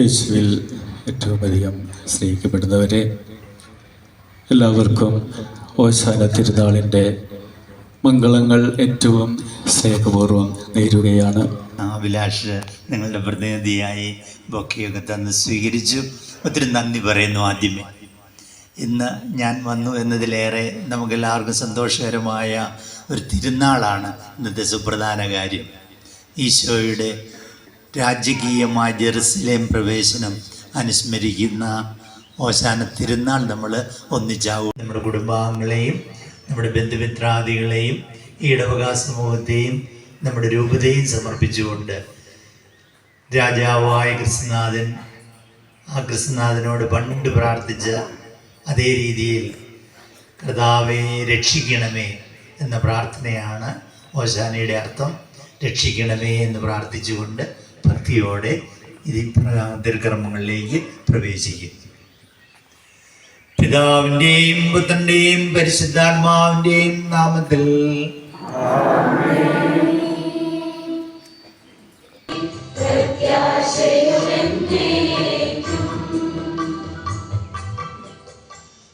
യേശുവിൽ ഏറ്റവും അധികം സ്നേഹിക്കപ്പെടുന്നവരെ എല്ലാവർക്കും ഓശാന തിരുനാളിന്റെ മംഗളങ്ങൾ ഏറ്റവും സ്നേഹപൂർവം നേരുകയാണ്. അഭിലാഷ് നിങ്ങളുടെ പ്രതിനിധിയായി ബൊക്കെയൊക്കെ തന്ന് സ്വീകരിച്ചു. ഒത്തിരി നന്ദി പറയുന്നു ആദ്യമേ. ഇന്ന് ഞാൻ വന്നു എന്നതിലേറെ നമുക്കെല്ലാവർക്കും സന്തോഷകരമായ ഒരു തിരുനാളാണ് ഇന്നത്തെ സുപ്രധാന കാര്യം. ഈശോയുടെ രാജകീയമായ ജെറുസലേം പ്രവേശനം അനുസ്മരിക്കുന്ന ഓശാന തിരുനാൾ നമ്മൾ ഒന്നിച്ചാവും. നമ്മുടെ കുടുംബാംഗങ്ങളെയും നമ്മുടെ ബന്ധുമിത്രാദികളെയും ഈ ഇടവകാ സമൂഹത്തെയും നമ്മുടെ രൂപതയും സമർപ്പിച്ചുകൊണ്ട് രാജാവായ കൃഷ്ണനാഥൻ ആ കൃഷ്ണനാഥനോട് പണ്ട് പ്രാർത്ഥിച്ച അതേ രീതിയിൽ കർത്താവെ രക്ഷിക്കണമേ എന്ന പ്രാർത്ഥനയാണ് ഓശാനയുടെ അർത്ഥം. രക്ഷിക്കണമേ എന്ന് പ്രാർത്ഥിച്ചുകൊണ്ട് ഭക്തിയോടെ ഇത് ദീർഘർമ്മങ്ങളിലേക്ക് പ്രവേശിക്കും. പിതാവിന്റെയും പുത്രന്റെയും പരിശുദ്ധാത്മാവിന്റെയും നാമത്തിൽ.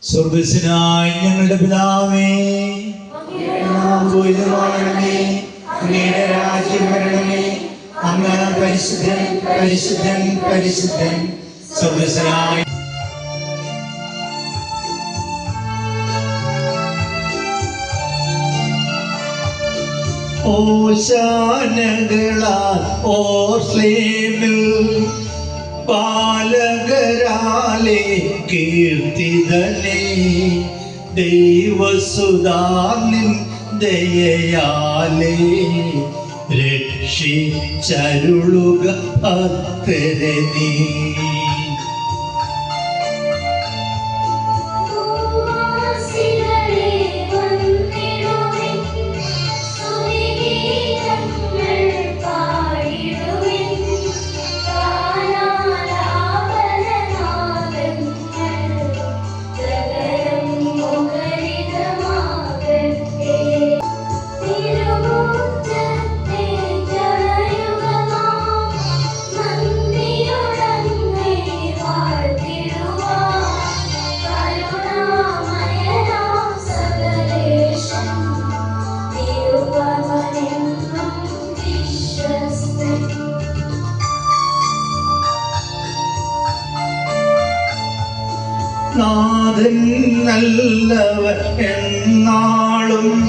സ്വർഗസ്വനായ ഞങ്ങളുടെ പിതാവേ അങ്ങയുടെ രാജ്യം വരണമേ. അങ്ങ് പരിശുദ്ധൻ പരിശുദ്ധൻ പരിശുദ്ധൻ സ്വർഗസ്വനായ ഓശാനകളാൽ ഓർസ്ലേമിൽ പാലകരാലെ കീർത്തിതനെ ദൈവസുതാനിൻ ദയയാലെ. രക്ഷിച്ചരുളുക ചരുളുക നീ. നാഥൻ നല്ലവൻ എന്നാളും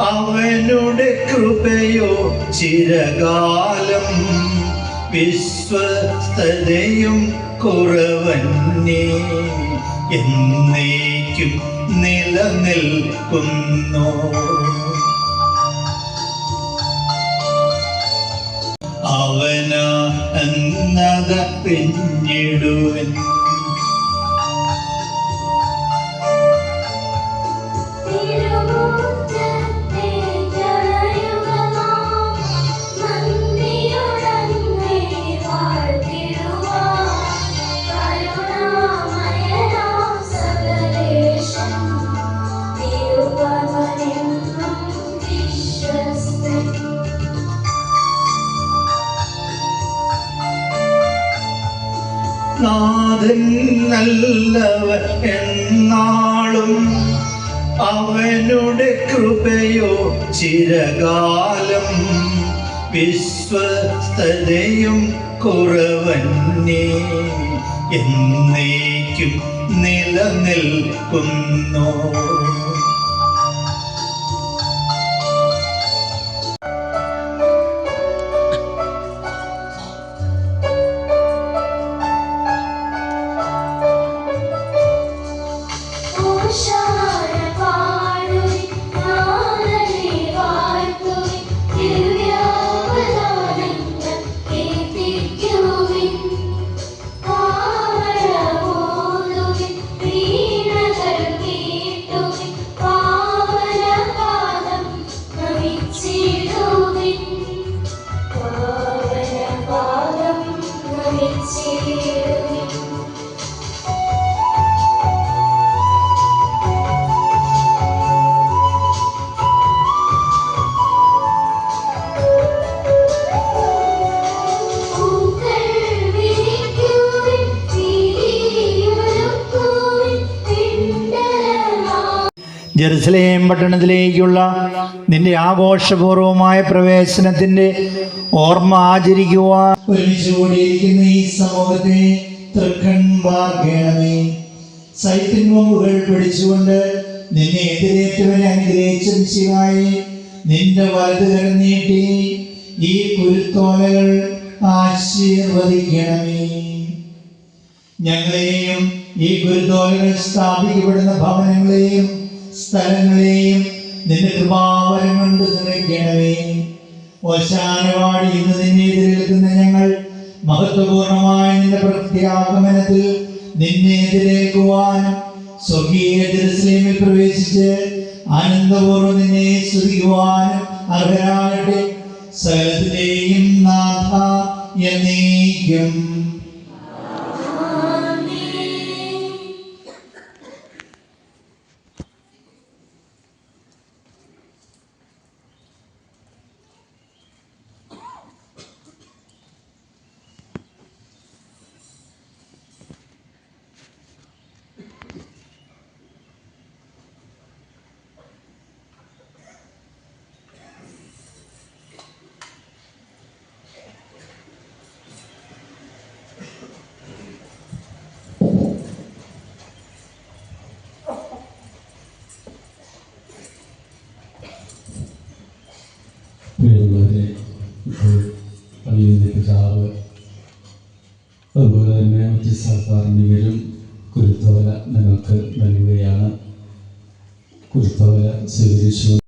അവനുടെ കൃപയോ ചിരകാലം വിശ്വസ്തതയും കുറവന്നേ. എന്നേക്കും നിലനിൽക്കുന്നു. അവന എന്നത പിന്നിടുവൻ എന്നാളും അവനുടെ കൃപയോ ചിരകാലം വിശ്വസ്തതയും കുറവന്നേ. എന്നേക്കും നിലനിൽക്കുന്നു. ജെറുസലേം പട്ടണത്തിലേക്കുള്ള നിന്റെ ആഘോഷപൂർവമായ പ്രവേശനത്തിന്റെ ഓർമ്മ ആചരിക്കുവാൻ ഒരുമിച്ച് ഈ സമൂഹത്തെ തൃക്കൺ മുമ്പുകൾ പിടിച്ചുകൊണ്ട് നിന്നെ എതിരേറ്റവരെ അനുഗ്രഹിച്ച ദിശയായി നിന്റെ വലത് ഈ കുരുത്തോലകൾ ആശീർവദിക്കണമേ. ഞങ്ങളെയും ഈ ഗുരുതോലകൾ സ്ഥാപിക്കപ്പെടുന്ന ഭവനങ്ങളെയും സ്ഥലങ്ങളെയും നിന്റെ കൃപാവരം കൊണ്ട് നിറയ്ക്കണമേ. ഓശാനവാടി ഇന്ന് നിന്നെ എതിരേൽക്കുന്ന ഞങ്ങൾ മഹത്വപൂർണമായ നിന്റെ പ്രത്യാഗമനത്തിൽ നിന്നെ എതിരേൽക്കുവാനും സ്വർഗീയ ജെറുസലേമിൽ പ്രവേശിച്ച് ആനന്ദപൂർവം നിന്നെ സ്തുതിക്കുവാനും അർഹരാകട്ടെ സകലത്തിലെയും നാഥ എന്നേക്കും. സ്വീകരിച്ചു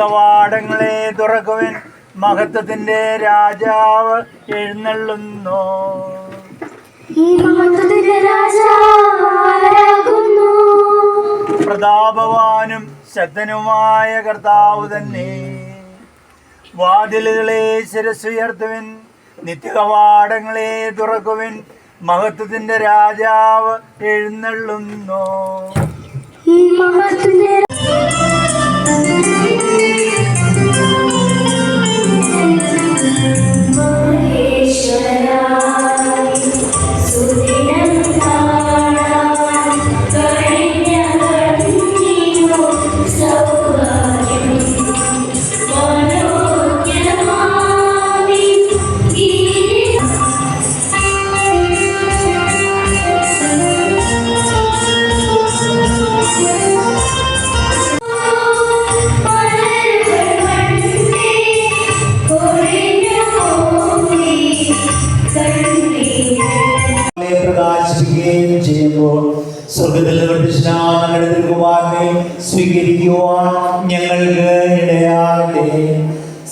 നിത്യകവാടങ്ങളെ തുറക്കുവൻ. മഹത്വത്തിന്റെ രാജാവ് എഴുന്നള്ളുന്നു. പ്രതാപവാനും ശക്തനുമായ കർത്താവ് തന്നെ. വാതിലുകളെ ശിരസുയർത്തുവൻ നിത്യകവാടങ്ങളെ തുറക്കുവിൻ. മഹത്വത്തിന്റെ രാജാവ് എഴുന്നള്ളുന്നു. പ്രതിഷ്ഠാനങ്ങളിൽ കുമാരനെ സ്വീകരിക്കുവാൻ ഞങ്ങൾക്ക് ഇടയാകട്ടെ.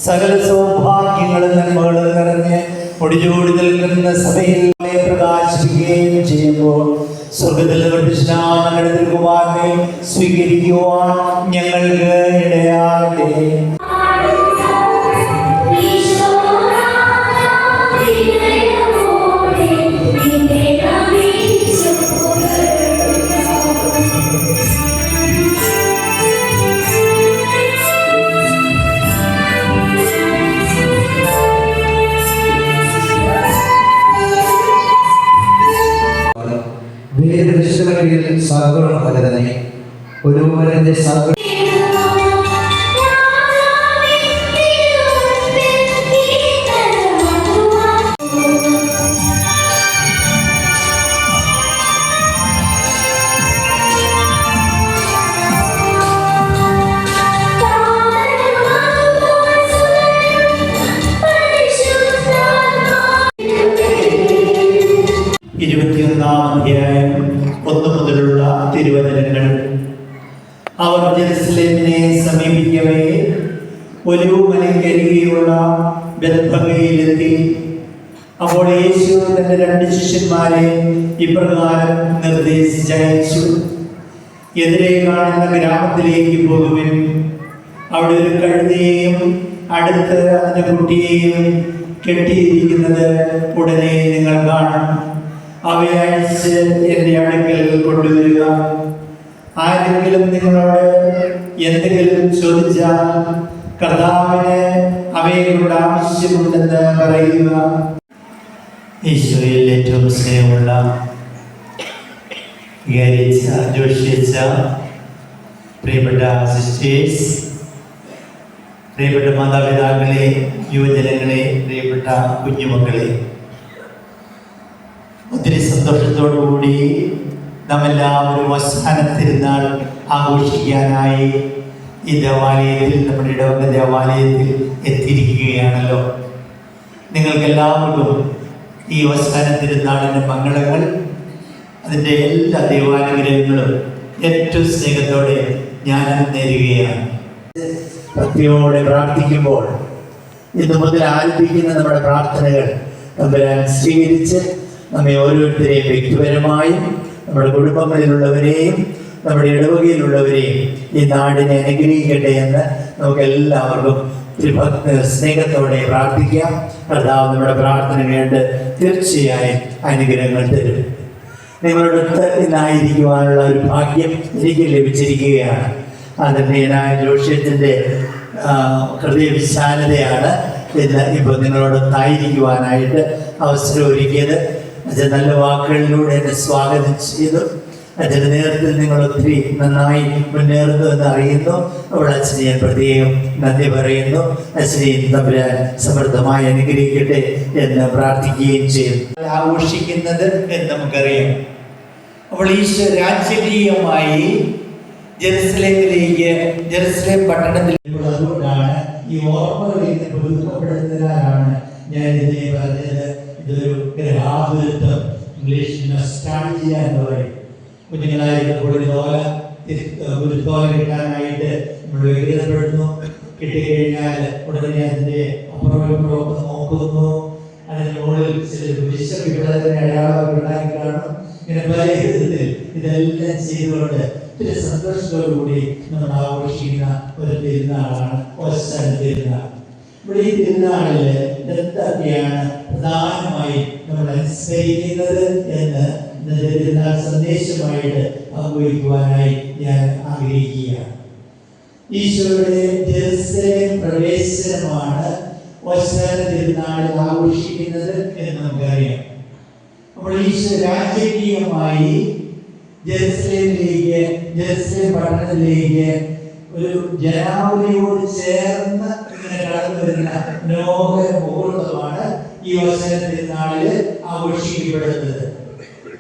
സകല സൗഭാഗ്യങ്ങളും നന്മകളും നിറഞ്ഞ് ഒടിചൂടി നിൽക്കുന്ന സഭയിൽ പ്രകാശിക്കുകയും ചെയ്യുമ്പോൾ സ്വർഗത്തിൽ പ്രതിഷ്ഠാനങ്ങളിൽ കുമാരനെ സ്വീകരിക്കുവാൻ ഞങ്ങൾക്ക് വേദവിശുദ്ധകളിൽ സഹകരണ ഫലതനെ ഒരുവന്റെ സഹകരണ അപ്പോൾ യേശു തന്റെ രണ്ട് ശിഷ്യന്മാരെ ഇപ്രകാരം നിർദ്ദേശിച്ചയച്ചു എതിരെ കാണുന്ന ഗ്രാമത്തിലേക്ക് പോകുവിൻ. അവിടെ ഒരു കഴുതയെയും അടുത്ത് അതിന്റെ കുട്ടിയെയും കെട്ടിയിരിക്കുന്നത് ഉടനെ നിങ്ങൾ കാണും. അവയെ അഴിച്ച് എന്റെ അടുക്കൽ കൊണ്ടുവരിക. ആരെങ്കിലും നിങ്ങളോട് എന്തെങ്കിലും ചോദിച്ചാൽ കർത്താവിന് അവയെ ആവശ്യമുണ്ടെന്ന് പറയുക. ഈശോയിൽ ഏറ്റവും സ്നേഹമുള്ള ഗരിച്ച ജോഷിച്ച പ്രിയപ്പെട്ട സിസ്റ്റേഴ്സ് പ്രിയപ്പെട്ട മാതാപിതാക്കളെ യുവജനങ്ങളെ പ്രിയപ്പെട്ട കുഞ്ഞുമക്കളെ ഒത്തിരി സന്തോഷത്തോടുകൂടി നമ്മെല്ലാവരും അവസാന തിരുനാൾ ആഘോഷിക്കാനായി ഈ ദേവാലയത്തിൽ നമ്മുടെ ഇടവക ദേവാലയത്തിൽ എത്തിയിരിക്കുകയാണല്ലോ. നിങ്ങൾക്കെല്ലാവർക്കും ഈ അവസാന തിരുനാളിന്റെ മംഗളങ്ങൾ അതിന്റെ എല്ലാ ദൈവാനുഗ്രഹങ്ങളും ഏറ്റവും സ്നേഹത്തോടെ ഞാൻ നേരുകയാണ്. ഭക്തിയോടെ പ്രാർത്ഥിക്കുമ്പോൾ ഇന്ന് മുതൽ ആരംഭിക്കുന്ന നമ്മുടെ പ്രാർത്ഥനകൾ തമ്പുരാൻ സ്വീകരിച്ച് നമ്മെ ഓരോരുത്തരെയും വ്യക്തിപരമായും നമ്മുടെ കുടുംബങ്ങളിലുള്ളവരെയും നമ്മുടെ ഇടവകയിലുള്ളവരെയും ഈ നാടിനെ അനുഗ്രഹിക്കട്ടെ എന്ന് നമുക്ക് എല്ലാവർക്കും സ്നേഹത്തോടെ പ്രാർത്ഥിക്കാം കർത്താവ് നമ്മുടെ പ്രാർത്ഥന കേട്ട് തീർച്ചയായും അനുഗ്രഹങ്ങൾ തരും. നിങ്ങളുടെ ഇന്നായിരിക്കുവാനുള്ള ഒരു ഭാഗ്യം എനിക്ക് ലഭിച്ചിരിക്കുകയാണ്. ആദരണീയനായ ജോഷ്യത്തിന്റെ ഹൃദയവിശാലതയാണ് ഇന്ന് ഇപ്പോൾ നിങ്ങളോടൊത്തായിരിക്കുവാനായിട്ട് അവസരം ഒരുക്കിയത്. നല്ല വാക്കുകളിലൂടെ എന്നെ സ്വാഗതം ചെയ്തു. അച്ഛന്റെ നേതൃത്വത്തിൽ നിങ്ങൾ ഒത്തിരി നന്നായി മുന്നേറുന്നു എന്ന് അറിയുന്നു. അവിടെ അച്ഛനെ ഞാൻ പ്രത്യേകം നന്ദി പറയുന്നു. അച്ഛനെയും തമ്പുരാൻ സമൃദ്ധമായി അനുഗ്രഹിക്കട്ടെ എന്ന് പ്രാർത്ഥിക്കുകയും ചെയ്യും ആഘോഷിക്കുന്നത് എന്ന് നമുക്കറിയാം. അപ്പോൾ ഈശ്വര രാജകീയമായി ജെറുസലേമിലേക്ക് ജെറുസലേം പട്ടണത്തിൽ അതുകൊണ്ടാണ് ഈ ഓർമ്മകൾ ഞാൻ ഇതിനെ പറഞ്ഞത് ഇതൊരു ഗ്രഹാതുരത്വം ഇംഗ്ലീഷിൽ നൊസ്റ്റാൾജിയ എന്ന് പറയും. കുഞ്ഞുങ്ങളായിരിക്കുമ്പോൾ ഒരു തോല ഒരു തോല കിട്ടാനായിട്ട് നമ്മൾ വികൃതപ്പെടുന്നു കിട്ടിക്കഴിഞ്ഞാൽ ഉടനെ അതിന്റെ അപ്പുറം ഇപ്പുറം ഒക്കെ നോക്കുന്നു. അതിന് മുകളിൽ ചില വിശപ്പിക്കുന്നതിന് അടയാളം ഉണ്ടാക്കി കാണും ഇങ്ങനെ പല വിധത്തിൽ ഇതെല്ലാം ചെയ്തുകൊണ്ട് ഒത്തിരി സന്തോഷത്തോടുകൂടി നമ്മൾ ആഘോഷിക്കുന്ന ഒരു തിരുനാളാണ്. ഓശാന തിരുനാൾ. ഇവിടെ ഈ തിരുനാളിൽ എന്തൊക്കെയാണ് പ്രധാനമായി നമ്മൾ അനുസ്മരിക്കുന്നത് എന്ന് തിരുനാൾ സന്ദേശമായിട്ട് പങ്കുവയ്ക്കുവാനായി ഞാൻ ആഗ്രഹിക്കുകയാണ്. ഈശോയുടെ ജെറുസലേം പ്രവേശനമാണ് ഓശാന തിരുനാളിൽ ആഘോഷിക്കുന്നത് എന്ന് നമുക്കറിയാം. അപ്പോൾ ഈശോ രാജകീയമായി ജെറുസലേമിലേക്ക് ജെറുസലേം പട്ടണത്തിലേക്ക് ഒരു ജനാവലിയോട് ചേർന്ന് ഇങ്ങനെ കടന്നു വരുന്ന മുഹൂർത്തമാണ് ഈ ഓശാന തിരുനാളിൽ ആഘോഷിക്കപ്പെടുന്നത്.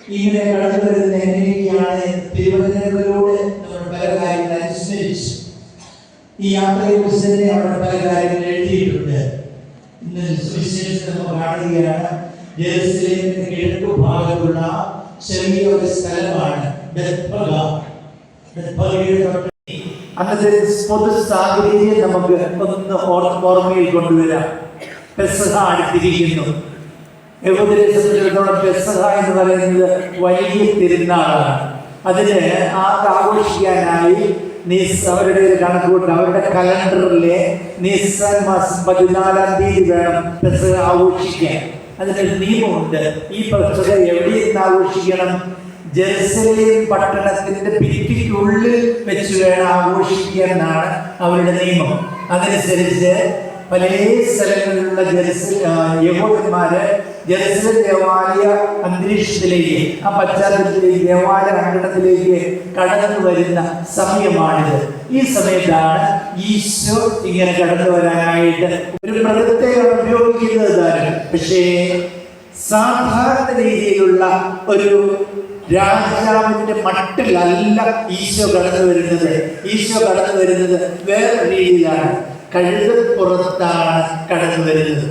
ഇങ്ങനെ കടന്നു വരുന്ന എങ്ങനെയൊക്കെയാണ് തിരുവനന്തപുരത്തിലൂടെ നമ്മൾ പല കാര്യങ്ങൾ അനുസ്മരിച്ചു ഈ യാത്രയെ കുറിച്ച് തന്നെ അവിടെ പല കാര്യങ്ങൾ എഴുതിയിട്ടുണ്ട്. ഇന്ന് സുവിശേഷം നമ്മൾ കാണുകയാണ്. ജെറുസലേമിന്റെ കിഴക്ക് ഭാഗത്തുള്ള ചെറിയ ഒരു സ്ഥലമാണ് അന്നത്തെ പൊതു നമുക്ക് ഒന്ന് ഓർ- ഓർമ്മയിൽ കൊണ്ടുവരാം. പെസഹ അടുത്തിരിക്കുന്നു. യഹൂദരെ സംബന്ധിച്ചിടത്തോളം എന്ന് പറയുന്നത് വലിയ തിരുനാളാണ് അതിന് ആഘോഷിക്കാനായി നിസ് അവരുടെ ഒരു കണക്കൂട്ട് അവരുടെ കലണ്ടറിലെ നിസ്സാൻ മാസം പതിനാലാം തീയതി വേണം പെസഹ ആഘോഷിക്കാൻ. അതിനൊരു നിയമമുണ്ട്. ഈ പെസഹ എവിടെ നിന്ന് ആഘോഷിക്കണം? ജെറുസലേം പട്ടണത്തിന്റെ ഭിത്തിക്കുള്ളിൽ വെച്ച് വേണം ആഘോഷിക്കുക എന്നാണ് അവരുടെ നിയമം. അതനുസരിച്ച് പല സ്ഥലങ്ങളിലുള്ള ജെറുസല യഹോദന്മാര് ജെറുസലേം ദേവാലയ അന്തരീക്ഷത്തിലേക്ക് ആ പശ്ചാത്തലത്തിലേക്ക് ദേവാലയ അങ്കണത്തിലേക്ക് കടന്നു വരുന്ന സമയമാണിത്. ഈ സമയത്താണ് ഈശോ ഇങ്ങനെ കടന്നു വരാനായിട്ട് ഒരു മൃഗത്തെ ഉപയോഗിക്കുന്നത് താനും പക്ഷേ സാധാരണ രീതിയിലുള്ള ഒരു രാജാവിന്റെ മട്ടിലല്ല ഈശോ കടന്നു വരുന്നത്. ഈശോ കടന്നു വരുന്നത് വേറെ രീതിയിലാണ്. കഴുതപ്പുറത്താണ് കടന്നു വരുന്നത്.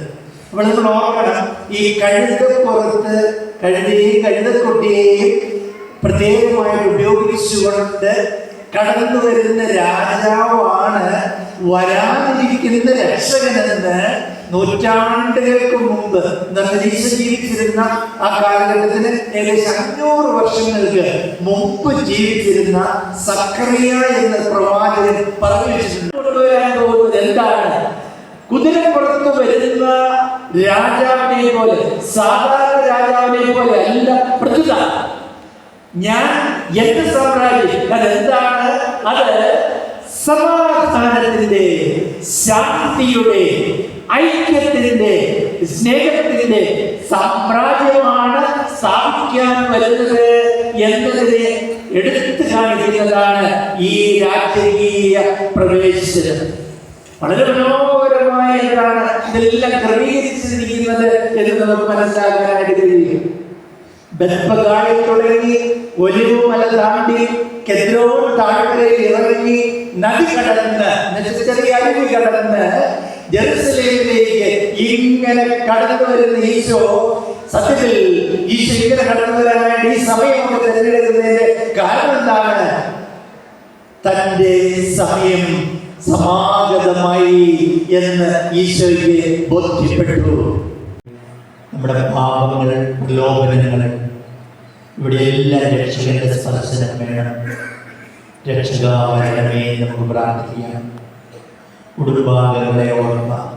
അപ്പോൾ നിങ്ങൾ ഓർക്കണം ഈ കഴുതപ്പുറത്ത് കഴുതയെയും കഴുതക്കുട്ടിയെയും പ്രത്യേകമായിട്ട് ഉപയോഗിച്ചുകൊണ്ട് കടന്നു വരുന്ന രാജാവാണ് വരാതിരിക്കുന്ന രക്ഷകനെന്ന് നൂറ്റാണ്ടുകൾക്ക് മുമ്പ് ജീവിച്ചിരുന്ന ആ കാലഘട്ടത്തിന് ഏകദേശം അഞ്ഞൂറ് വർഷങ്ങൾക്ക് മുമ്പ് ജീവിച്ചിരുന്ന സക്രിയ എന്ന പ്രവാചകൻ പറഞ്ഞു വെച്ചിട്ടുണ്ട് കൊണ്ടുവരാൻ എന്താണ് കുതിരപ്പുറത്ത് വരുന്ന രാജാവിനെ പോലെ സാധാരണ രാജാവിനെ പോലെ അല്ല പ്രതുത ഞാൻ എന്റെ സാമ്രാജ്യം അതെന്താണ്? അത് സമാധാനത്തിന്റെ ശാന്തിയുടെ ഐക്യത്തിന്റെ സ്നേഹത്തിന്റെ സാമ്രാജ്യമാണ് സ്ഥാപിക്കാൻ വരുന്നത് എന്നതിനെ എടുത്തു കാണിക്കുന്നതാണ് ഈ രാജകീയ പ്രവേശനം വളരെ മനോഹരമായിട്ടാണ് ഇതെല്ലാം ക്രമീകരിച്ചിരിക്കുന്നത് എന്ന് നമുക്ക് മനസ്സിലാക്കാനായിട്ട് കഴിയും. തുടങ്ങി ഒലിവ് മല താണ്ടി കെദ്രോൺ താഴ്വരയിൽ ഇറങ്ങി നദി കടന്ന് ചെറിയ അരുവി കടന്ന് ജെറുസലേമിലേക്ക് ഇങ്ങനെ കടന്നു വരുന്ന ഈശോ സത്യത്തിൽ ഈശോ ഇങ്ങനെ കടന്നു വരാനായിട്ട് ഈ സമയം നമുക്ക് തിരഞ്ഞെടുക്കുന്നതിന്റെ കാരണം എന്താണ്? തന്റെ സമയം സമാഗതമായി എന്ന് ഈശോയ്ക്ക് ബോധ്യപ്പെട്ടു. നമ്മുടെ പാപങ്ങൾ പ്രലോഭനങ്ങൾ ഇവിടെ എല്ലാ രക്ഷകന്റെ സ്പർശനം വേണം. രക്ഷകാവരണമേ നമുക്ക് പ്രാർത്ഥിക്കാം. കുടുംബാംഗങ്ങളെ ഓർമ്മ.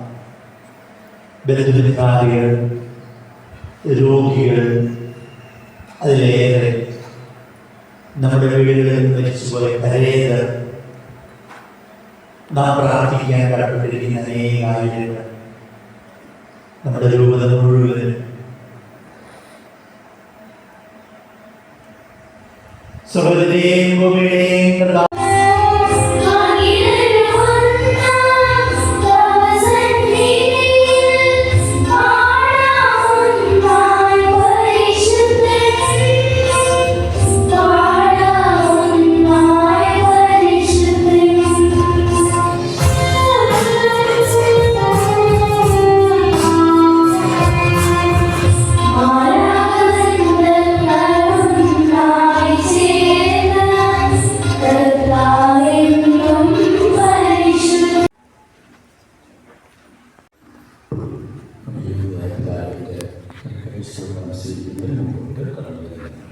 ബന്ധുമിത്രാദികൾ രോഗികൾ അതിലേറെ നമ്മുടെ വീടുകളിൽ മരിച്ചുപോയ പരേതർ നാം പ്രാർത്ഥിക്കാൻ കടപ്പെട്ടിരിക്കുന്ന അനേക ആയിരങ്ങൾ നമ്മുടെ രൂപത മുഴുവൻ. സ്വർഗത്തെയും ഭൂമിയുടെയും செய்யும்படி நமக்கு திருக்கலாளர்கள்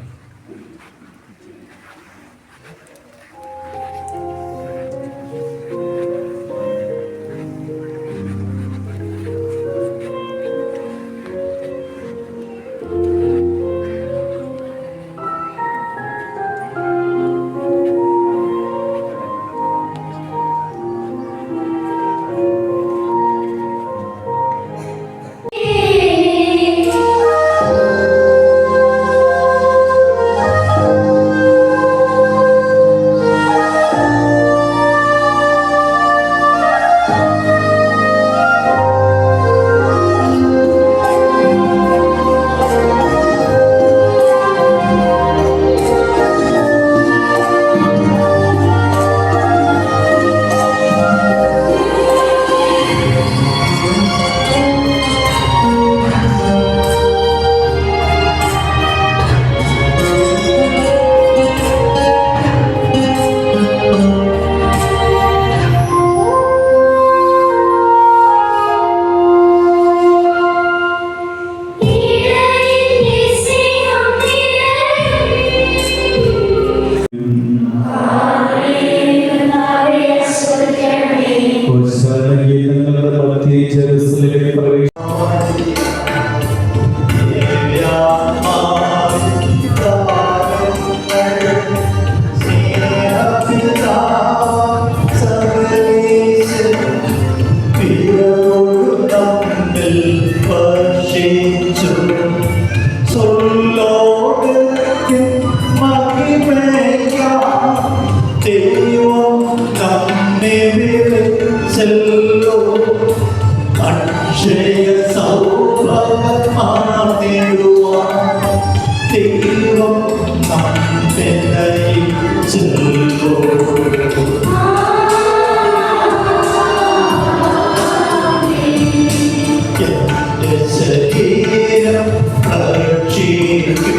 എന്റെ കർത്താവ്